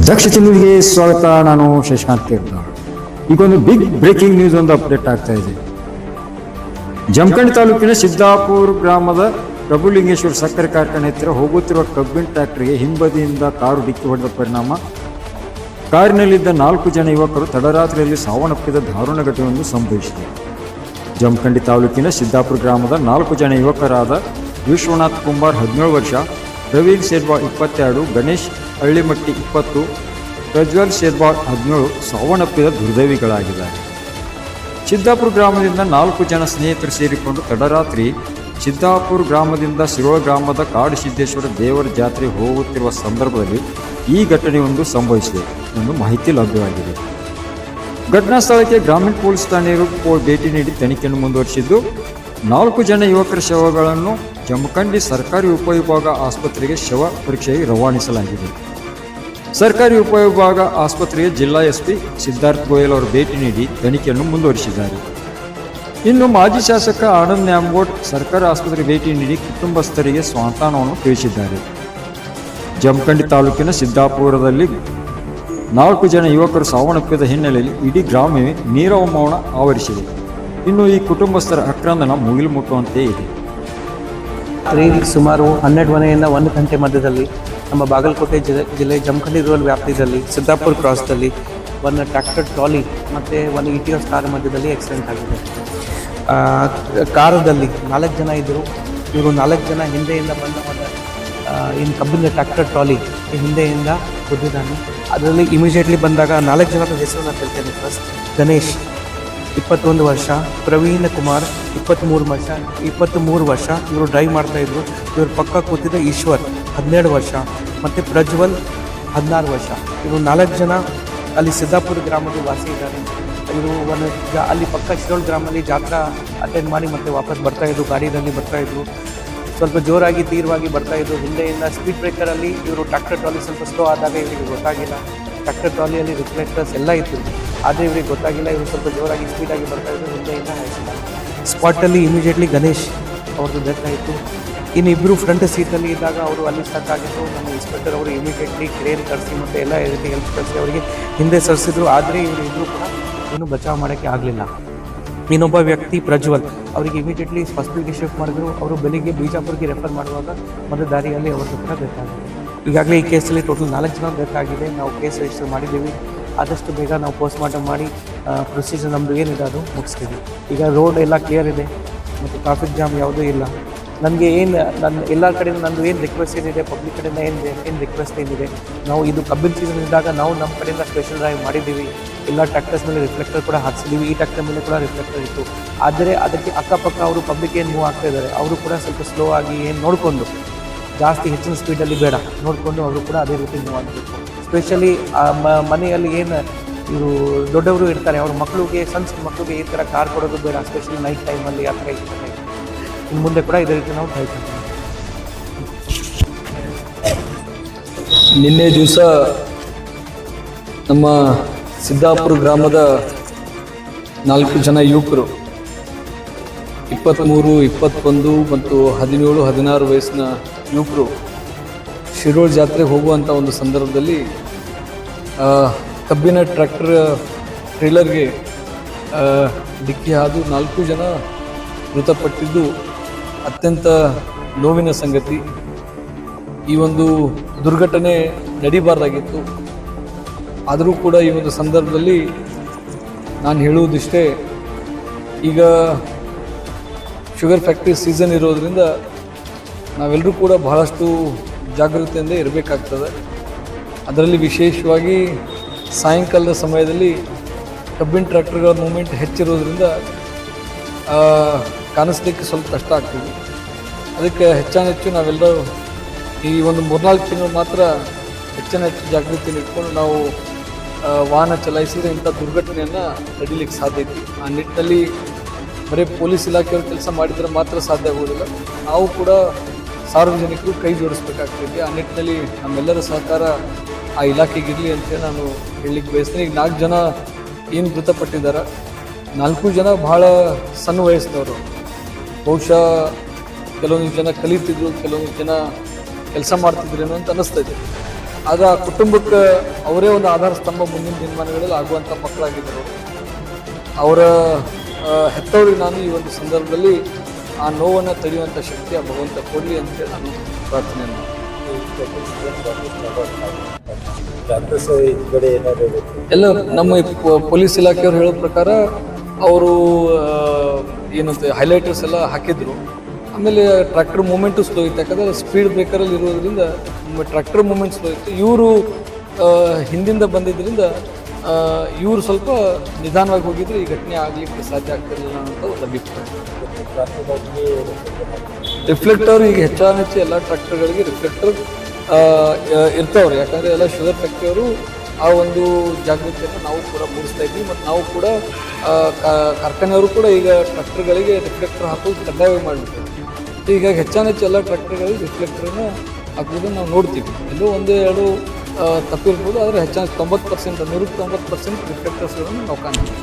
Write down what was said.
ದಕ್ಷ ಚಂದ್ರಿಗೆ ಸ್ವಾಗತ. ನಾನು ಶಶಿಕಾಂತ್ ಕೇಳ್ತಾಳು. ಈಗೊಂದು ಬಿಗ್ ಬ್ರೇಕಿಂಗ್ ನ್ಯೂಸ್ ಒಂದು ಅಪ್ಡೇಟ್ ಆಗ್ತಾ ಇದೆ. ಜಮಖಂಡಿ ತಾಲೂಕಿನ ಸಿದ್ದಾಪುರ ಗ್ರಾಮದ ಪ್ರಭುಲಿಂಗೇಶ್ವರ ಸಕ್ಕರೆ ಕಾರ್ಖಾನೆ ಹತ್ತಿರ ಹೋಗುತ್ತಿರುವ ಕಬ್ಬಿನ ಟ್ರ್ಯಾಕ್ಟರ್ಗೆ ಹಿಂಬದಿಯಿಂದ ಕಾರು ಡಿಕ್ಕಿ ಹೊಡೆದ ಪರಿಣಾಮ. ಕಾರಿನಲ್ಲಿದ್ದ ನಾಲ್ಕು ಜನ ಯುವಕರು ತಡರಾತ್ರಿಯಲ್ಲಿ ಸಾವನ್ನಪ್ಪಿದ ದಾರುಣ ಘಟನೆಯೊಂದು ಸಂಭವಿಸಿದೆ. ಜಮಖಂಡಿ ತಾಲೂಕಿನ ಸಿದ್ದಾಪುರ ಗ್ರಾಮದ ನಾಲ್ಕು ಜನ ಯುವಕರಾದ ವಿಶ್ವನಾಥ್ ಕುಮಾರ್ ಹದಿನೇಳು ವರ್ಷ, ಪ್ರವೀಣ್ ಸೇರ್ವಾ, ಇಪ್ಪತ್ತೆರಡು, ಗಣೇಶ್ ಹಳ್ಳಿಮಟ್ಟಿ ಇಪ್ಪತ್ತು ಪ್ರಜ್ವಲ್ ಶೇರ್ಬಾಳ್ ಹದಿನೇಳು ಸಾವನ್ನಪ್ಪಿದ ದುರ್ದೈವಿಗಳಾಗಿದ್ದಾರೆ. ಸಿದ್ದಾಪುರ ಗ್ರಾಮದಿಂದ ನಾಲ್ಕು ಜನ ಸ್ನೇಹಿತರು ಸೇರಿಕೊಂಡು ತಡರಾತ್ರಿ ಸಿದ್ದಾಪುರ ಗ್ರಾಮದಿಂದ ಶಿರೋಳ ಗ್ರಾಮದ ಕಾಡು ಸಿದ್ದೇಶ್ವರ ದೇವರ ಜಾತ್ರೆ ಹೋಗುತ್ತಿರುವ ಸಂದರ್ಭದಲ್ಲಿ ಈ ಘಟನೆಯೊಂದು ಸಂಭವಿಸಿದೆ ಎಂದು ಮಾಹಿತಿ ಲಭ್ಯವಾಗಿದೆ. ಘಟನಾ ಸ್ಥಳಕ್ಕೆ ಗ್ರಾಮೀಣ ಪೊಲೀಸ್ ಠಾಣೆಯರು ಭೇಟಿ ನೀಡಿ ತನಿಖೆಯನ್ನು ಮುಂದುವರಿಸಿದ್ದು, ನಾಲ್ಕು ಜನ ಯುವಕರ ಶವಗಳನ್ನು ಜಮಖಂಡಿ ಸರ್ಕಾರಿ ಉಪವಿಭಾಗ ಆಸ್ಪತ್ರೆಗೆ ಶವ ಪರೀಕ್ಷೆಗೆ ರವಾನಿಸಲಾಗಿದೆ. ಸರ್ಕಾರಿ ಉಪವಿಭಾಗ ಆಸ್ಪತ್ರೆಗೆ ಜಿಲ್ಲಾ ಎಸ್ಪಿ ಸಿದ್ಧಾರ್ಥ್ ಗೋಯಲ್ ಅವರು ಭೇಟಿ ನೀಡಿ ತನಿಖೆಯನ್ನು ಮುಂದುವರಿಸಿದ್ದಾರೆ. ಇನ್ನು ಮಾಜಿ ಶಾಸಕ ಆನಂದ್ ನ್ಯಾಮಗೋಡ್ ಸರ್ಕಾರಿ ಆಸ್ಪತ್ರೆಗೆ ಭೇಟಿ ನೀಡಿ ಕುಟುಂಬಸ್ಥರಿಗೆ ಸ್ವಾಂತಾನವನ್ನು ತಿಳಿಸಿದ್ದಾರೆ. ಜಮಖಂಡಿ ತಾಲೂಕಿನ ಸಿದ್ದಾಪುರದಲ್ಲಿ ನಾಲ್ಕು ಜನ ಯುವಕರು ಸಾವನ್ನಪ್ಪಿದ ಹಿನ್ನೆಲೆಯಲ್ಲಿ ಇಡೀ ಗ್ರಾಮವೇ ನೀರವ ಮೌನ ಆವರಿಸಿದೆ. ಇನ್ನು ಈ ಕುಟುಂಬಸ್ಥರ ಆಕ್ರಂದನ ಮುಗಿಲು ಮುಟ್ಟುವಂತೆ ಇದೆ. ಸುಮಾರು ಹನ್ನೆರಡು ಮನೆಯಿಂದ ಒಂದು ಗಂಟೆ ಮಧ್ಯದಲ್ಲಿ ನಮ್ಮ ಬಾಗಲಕೋಟೆ ಜಿಲ್ಲೆ ಜಿಲ್ಲೆ ಜಮಖಂಡಿ ರೋಲ್ ವ್ಯಾಪ್ತಿಯಲ್ಲಿ ಸಿದ್ದಾಪುರ ಕ್ರಾಸ್ದಲ್ಲಿ ಒಂದು ಟ್ರ್ಯಾಕ್ಟರ್ ಟ್ರಾಲಿ ಮತ್ತು ಒಂದು ಇಟಿಯೋಸ್ ಕಾರ್ ಮಧ್ಯದಲ್ಲಿ ಆಕ್ಸಿಡೆಂಟ್ ಆಗಿದೆ. ಕಾರದಲ್ಲಿ ನಾಲ್ಕು ಜನ ಇದ್ದರು. ಇವರು ನಾಲ್ಕು ಜನ ಹಿಂದೆಯಿಂದ ಬಂದ ಒಂದು ಇನ್ನು ಕಬ್ಬಿನ ಟ್ರ್ಯಾಕ್ಟರ್ ಟ್ರಾಲಿ ಹಿಂದೆಯಿಂದ ಕುದ್ದಿದ್ದಾನೆ. ಅದರಲ್ಲಿ ಇಮಿಡಿಯೇಟ್ಲಿ ಬಂದಾಗ ನಾಲ್ಕು ಜನದ ಹೆಸರು ನಾನು ಫಸ್ಟ್ ಗಣೇಶ್. ಇಪ್ಪತ್ತೊಂದು ವರ್ಷ, ಪ್ರವೀಣ್ ಕುಮಾರ್ ಇಪ್ಪತ್ತ್ಮೂರು ವರ್ಷ ಇಪ್ಪತ್ತ್ಮೂರು ವರ್ಷ ಇವರು ಡ್ರೈವ್ ಮಾಡ್ತಾಯಿದ್ರು ಇವರು ಪಕ್ಕ ಕೂತಿದ್ದ ಈಶ್ವರ್ ಹದಿನೇಳು ವರ್ಷ, ಮತ್ತು ಪ್ರಜ್ವಲ್ ಹದಿನಾರು ವರ್ಷ. ಇವರು ನಾಲ್ಕು ಜನ ಅಲ್ಲಿ ಸಿದ್ದಾಪುರ ಗ್ರಾಮದ ವಾಸಿ ಇದ್ದಾರೆ. ಇವರು ಒಂದು ಅಲ್ಲಿ ಪಕ್ಕ ಶಿರೋಳ್ ಗ್ರಾಮದಲ್ಲಿ ಜಾತ್ರಾ ಅಟೆಂಡ್ ಮಾಡಿ ಮತ್ತೆ ವಾಪಸ್ ಬರ್ತಾ ಇದ್ರು, ಗಾಡಿಯಲ್ಲಿ ಬರ್ತಾ ಇದ್ರು. ಸ್ವಲ್ಪ ಜೋರಾಗಿ, ತೀವ್ರವಾಗಿ ಬರ್ತಾ ಇದ್ರು. ಹಿಂದೆಯಿಂದ ಸ್ಪೀಡ್ ಬ್ರೇಕರಲ್ಲಿ ಇವರು ಟ್ರ್ಯಾಕ್ಟರ್ ಟ್ರಾಲಿ ಸ್ವಲ್ಪ ಸ್ಲೋ ಆದಾಗ ಇವರಿಗೆ ಗೊತ್ತಾಗಿಲ್ಲ. ಟ್ರ್ಯಾಕ್ಟರ್ ಟ್ರಾಲಿಯಲ್ಲಿ ರಿಫ್ಲೆಕ್ಟರ್ಸ್ ಎಲ್ಲ ಇತ್ತು. ಆದರೆ ಇವ್ರಿಗೆ ಗೊತ್ತಾಗಿಲ್ಲ, ಇವರು ಸ್ವಲ್ಪ ಜೋರಾಗಿ ಸ್ಪೀಡಾಗಿ ಬರ್ತಾ ಇದ್ರು ಹಿಂದೆಯಿಂದ ಹಾಯಿಸಿಲ್ಲ ಸ್ಪಾಟಲ್ಲಿ ಇಮಿಡಿಯೇಟ್ಲಿ ಗಣೇಶ್ ಅವ್ರದ್ದು ಡೆತ್ ಆಯಿತು ಇನ್ನು ಇಬ್ಬರು ಫ್ರಂಟ್ ಸೀಟಲ್ಲಿ ಇದ್ದಾಗ ಅವರು ಅಲ್ಲಿ ಸ್ಟಕ್ ನಮ್ಮ ಇನ್ಸ್ಪೆಕ್ಟರ್ ಅವರು ಇಮಿಡಿಯೇಟ್ಲಿ ಕ್ರೇನ್ ಕರೆಸಿ ಮತ್ತು ಎಲ್ಲ ರೀತಿ ಹೆಲ್ಪ್ ಕರೆಸಿ ಅವರಿಗೆ ಹಿಂದೆ ಸರಿಸಿದ್ರು. ಆದರೆ ಇವರು ಇಬ್ಬರು ಕೂಡ ಏನು ಬಚಾವ್ ಮಾಡೋಕ್ಕೆ ಆಗಲಿಲ್ಲ. ಇನ್ನೊಬ್ಬ ವ್ಯಕ್ತಿ ಪ್ರಜ್ವಲ್ ಅವರಿಗೆ ಇಮಿಡಿಯೇಟ್ಲಿ ಹಾಸ್ಪಿಟ್ಲಿಗೆ ಶಿಫ್ಟ್ ಮಾಡಿದ್ರು. ಅವರು ಬೆಳಿಗ್ಗೆ ಬಿಜಾಪುರ್ಗೆ ರೆಫರ್ ಮಾಡುವಾಗ ಒಂದು ದಾರಿಯಲ್ಲಿ ಅವರು ಕೂಡ ಬೇಕಾಗಿದೆ ಈಗಾಗಲೇ ಈ ಕೇಸಲ್ಲಿ ಟೋಟಲ್ ನಾಲ್ಕು ಜನ ಬೇಕಾಗಿದೆ ನಾವು ಕೇಸ್ ರಿಜಿಸ್ಟರ್ ಮಾಡಿದ್ದೀವಿ. ಆದಷ್ಟು ಬೇಗ ನಾವು ಪೋಸ್ಟ್ ಮಾರ್ಟಮ್ ಮಾಡಿ ಪ್ರೊಸೀಜರ್ ನಮ್ಮದು ಏನಿದೆ ಅದು ಮುಗಿಸ್ತೀವಿ. ಈಗ ರೋಡ್ ಎಲ್ಲ ಕ್ಲಿಯರ್ ಇದೆ ಮತ್ತು ಟ್ರಾಫಿಕ್ ಜಾಮ್ ಯಾವುದೂ ಇಲ್ಲ. ನನಗೆ ಏನು ನನ್ನ ಎಲ್ಲ ಕಡೆಯಿಂದ ನಂದು ಏನು ರಿಕ್ವೆಸ್ಟ್ ಏನಿದೆ ಪಬ್ಲಿಕ್ ಕಡೆಯಿಂದ ಏನು ಏನು ರಿಕ್ವೆಸ್ಟ್ ಏನಿದೆ, ನಾವು ಇದು ಕಬ್ಬಿನ ಸೀಸನ್ ಇದ್ದಾಗ ನಾವು ನಮ್ಮ ಕಡೆಯಿಂದ ಸ್ಪೆಷಲ್ ಡ್ರೈವ್ ಮಾಡಿದ್ದೀವಿ. ಎಲ್ಲ ಟ್ರ್ಯಾಕ್ಟರ್ಸ್ ಮೇಲೆ ರಿಫ್ಲೆಕ್ಟರ್ ಕೂಡ ಹಾಕ್ಸಿದ್ದೀವಿ ಈ ಟ್ಯಾಕ್ಟರ್ ಮೇಲೆ ಕೂಡ ರಿಫ್ಲೆಕ್ಟರ್ ಇತ್ತು. ಆದರೆ ಅದಕ್ಕೆ ಅಕ್ಕಪಕ್ಕ ಅವರು ಪಬ್ಲಿಕ್ ಏನು ಮೂವ್ ಆಗ್ತಾ ಇದ್ದಾರೆ, ಅವರು ಕೂಡ ಸ್ವಲ್ಪ ಸ್ಲೋ ಆಗಿ ಏನು ನೋಡಿಕೊಂಡು, ಜಾಸ್ತಿ ಹೆಚ್ಚಿನ ಸ್ಪೀಡಲ್ಲಿ ಬೇಡ, ನೋಡಿಕೊಂಡು ಅವರು ಕೂಡ ಅದೇ ರೀತಿ ಮೂವ್ ಆಗಬೇಕು. ಸ್ಪೆಷಲಿ ಮನೆಯಲ್ಲಿ ಏನು, ಇವರು ದೊಡ್ಡವರು ಇರ್ತಾರೆ, ಅವ್ರ ಮಕ್ಕಳಿಗೆ ಸಣ್ಣ ಸಣ್ಣ ಮಕ್ಕಳಿಗೆ ಈ ಥರ ಕಾರ್ ಕೊಡೋದು ಬೇಡ ಸ್ಪೆಷಲಿ ನೈಟ್ ಟೈಮಲ್ಲಿ ಆ ಥರ ಇರ್ತಾರೆ. ಇನ್ನು ಮುಂದೆ ಕೂಡ ಇದೇ ರೀತಿ ನಾವು ಕಾಯ್ತೀವಿ ನಿನ್ನೆ ದಿವಸ ನಮ್ಮ ಸಿದ್ದಾಪುರ ಗ್ರಾಮದ ನಾಲ್ಕು ಜನ ಯುವಕರು ಇಪ್ಪತ್ತ್ಮೂರು ಇಪ್ಪತ್ತೊಂದು ಮತ್ತು ಹದಿನೇಳು, ಹದಿನಾರು ವಯಸ್ಸಿನ ಯುವಕರು ಶಿರೋಳ್ ಜಾತ್ರೆಗೆ ಹೋಗುವಂಥ ಒಂದು ಸಂದರ್ಭದಲ್ಲಿ ಕಬ್ಬಿನ ಟ್ರ್ಯಾಕ್ಟರ್ ಟ್ರೇಲರ್ಗೆ ಡಿಕ್ಕಿ ಹಾದು ನಾಲ್ಕು ಜನ ಮೃತಪಟ್ಟಿದ್ದು ಅತ್ಯಂತ ನೋವಿನ ಸಂಗತಿ. ಈ ಒಂದು ದುರ್ಘಟನೆ ನಡಿಬಾರ್ದಾಗಿತ್ತು. ಆದರೂ ಕೂಡ ಈ ಒಂದು ಸಂದರ್ಭದಲ್ಲಿ ನಾನು ಹೇಳುವುದಿಷ್ಟೇ, ಈಗ ಶುಗರ್ ಫ್ಯಾಕ್ಟ್ರಿ ಸೀಸನ್ ಇರೋದರಿಂದ ನಾವೆಲ್ಲರೂ ಕೂಡ ಬಹಳಷ್ಟು ಜಾಗೃತಿಯಿಂದ ಇರಬೇಕಾಗ್ತದೆ. ಅದರಲ್ಲಿ ವಿಶೇಷವಾಗಿ ಸಾಯಂಕಾಲದ ಸಮಯದಲ್ಲಿ ಕಬ್ಬಿನ ಟ್ರ್ಯಾಕ್ಟರ್ಗಳ ಮೂಮೆಂಟ್ ಹೆಚ್ಚಿರೋದ್ರಿಂದ ಕಾಣಿಸ್ಲಿಕ್ಕೆ ಸ್ವಲ್ಪ ಕಷ್ಟ ಆಗ್ತದೆ. ಅದಕ್ಕೆ ಹೆಚ್ಚಾನ ಹೆಚ್ಚು ನಾವೆಲ್ಲರೂ ಈ ಒಂದು ಮೂರ್ನಾಲ್ಕು ತಿಂಗಳು ಮಾತ್ರ ಹೆಚ್ಚಿನ ಹೆಚ್ಚು ಜಾಗೃತಿಯಲ್ಲಿ ಇಟ್ಕೊಂಡು ನಾವು ವಾಹನ ಚಲಾಯಿಸಿದರೆ ಇಂಥ ದುರ್ಘಟನೆಯನ್ನು ತಡಿಲಿಕ್ಕೆ ಸಾಧ್ಯ ಐತಿ ಆ ನಿಟ್ಟಿನಲ್ಲಿ ಬರೀ ಪೊಲೀಸ್ ಇಲಾಖೆಯವರು ಕೆಲಸ ಮಾಡಿದರೆ ಮಾತ್ರ ಸಾಧ್ಯ ಆಗೋದಿಲ್ಲ. ನಾವು ಕೂಡ ಸಾರ್ವಜನಿಕರು ಕೈ ಜೋಡಿಸ್ಬೇಕಾಗ್ತೈತಿ ಆ ನಿಟ್ಟಿನಲ್ಲಿ ನಮ್ಮೆಲ್ಲರ ಸಹಕಾರ ಆ ಇಲಾಖೆಗಿರಲಿ ಅಂತ ನಾನು ಹೇಳಲಿಕ್ಕೆ ಬಯಸ್ತೀನಿ. ಈಗ ನಾಲ್ಕು ಜನ ಏನು ಮೃತಪಟ್ಟಿದ್ದಾರೆ. ನಾಲ್ಕು ಜನ ಭಾಳ ಸಣ್ಣ ವಯಸ್ಸಿನವರು. ಬಹುಶಃ ಕೆಲವೊಂದು ಜನ ಕಲಿತಿದ್ರು ಕೆಲವೊಂದು ಜನ ಕೆಲಸ ಮಾಡ್ತಿದ್ರೇನೋ ಅಂತ ಅನ್ನಿಸ್ತೈತೆ ಆದರೆ ಆ ಕುಟುಂಬಕ್ಕೆ ಅವರೇ ಒಂದು ಆಧಾರ ಸ್ತಂಭ ಮುಂದಿನ ದಿನಮಾನಗಳಲ್ಲಿ ಆಗುವಂಥ ಮಕ್ಕಳಾಗಿದ್ದರು. ಅವರ ಹೆತ್ತವರಿಗೆ ನಾನು ಈ ಒಂದು ಸಂದರ್ಭದಲ್ಲಿ ಆ ನೋವನ್ನು ತಡೆಯುವಂಥ ಶಕ್ತಿ ಆ ಭಗವಂತ ಕೊಡಲಿ ಅಂತೇಳಿ ನಾನು ಪ್ರಾರ್ಥನೆ ಎಲ್ಲ ನಮ್ಮ ಪೊಲೀಸ್ ಇಲಾಖೆಯವರು ಹೇಳೋ ಪ್ರಕಾರ ಅವರು ಏನಂತ ಹೈಲೈಟರ್ಸ್ ಎಲ್ಲ ಹಾಕಿದ್ರು. ಆಮೇಲೆ ಟ್ರ್ಯಾಕ್ಟರ್ ಮೂಮೆಂಟು ಸ್ಲೋ ಇತ್ತು. ಯಾಕಂದರೆ ಸ್ಪೀಡ್ ಬ್ರೇಕರಲ್ಲಿ ಇರೋದ್ರಿಂದ ಟ್ರ್ಯಾಕ್ಟರ್ ಮೂಮೆಂಟ್ ಸ್ಲೋ ಇತ್ತು. ಇವರು ಹಿಂದಿಂದ ಬಂದಿದ್ದರಿಂದ ಇವರು ಸ್ವಲ್ಪ ನಿಧಾನವಾಗಿ ಹೋಗಿದ್ರೆ ಈ ಘಟನೆ ಆಗಲಿಕ್ಕೆ ಸಾಧ್ಯ ಆಗ್ತಿರಲಿಲ್ಲ ಅಂತ ಒಂದು ಅಭಿಪ್ರಾಯ. ರಿಫ್ಲೆಕ್ಟರ್ ಈಗ ಹೆಚ್ಚಾನೆಚ್ಚು ಎಲ್ಲ ಟ್ರ್ಯಾಕ್ಟರ್ಗಳಿಗೆ ರಿಫ್ಲೆಕ್ಟರ್ ಇರ್ತಾವ್ರಿ. ಯಾಕಂದರೆ ಎಲ್ಲ ಶುಗರ್ ಫ್ಯಾಕ್ಟ್ರಿಯವರು ಆ ಒಂದು ಜಾಗೃತಿಯನ್ನು ನಾವು ಕೂಡ ಮೂಡಿಸ್ತಾ ಇದ್ವಿ. ಮತ್ತು ನಾವು ಕೂಡ ಕಾರ್ಖಾನೆಯವರು ಕೂಡ ಈಗ ಟ್ರ್ಯಾಕ್ಟರ್ಗಳಿಗೆ ರಿಫ್ಲೆಕ್ಟರ್ ಹಾಕೋದು ಕಡ್ಡಾಯ ಮಾಡಿಬಿಟ್ಟು ಹೀಗಾಗಿ ಹೆಚ್ಚಾನೆಚ್ಚು ಎಲ್ಲ ಟ್ರ್ಯಾಕ್ಟರ್ಗಳಿಗೆ ರಿಫ್ಲೆಕ್ಟರನ್ನು ಹಾಕೋದನ್ನು ನಾವು ನೋಡ್ತೀವಿ. ಎಲ್ಲೋ ಒಂದು ಎರಡು ತಪ್ಪಿರ್ಬೋದು ಆದರೆ ಹೆಚ್ಚಾಗಿ ತೊಂಬತ್ತು ಪರ್ಸೆಂಟ್ ನೂರಕ್ಕೆ ತೊಂಬತ್ತು ಪರ್ಸೆಂಟ್ ರಿಫ್ಲೆಕ್ಟರ್ಸ್ಗಳನ್ನು ನಾವು ಕಾಣ್ತೀವಿ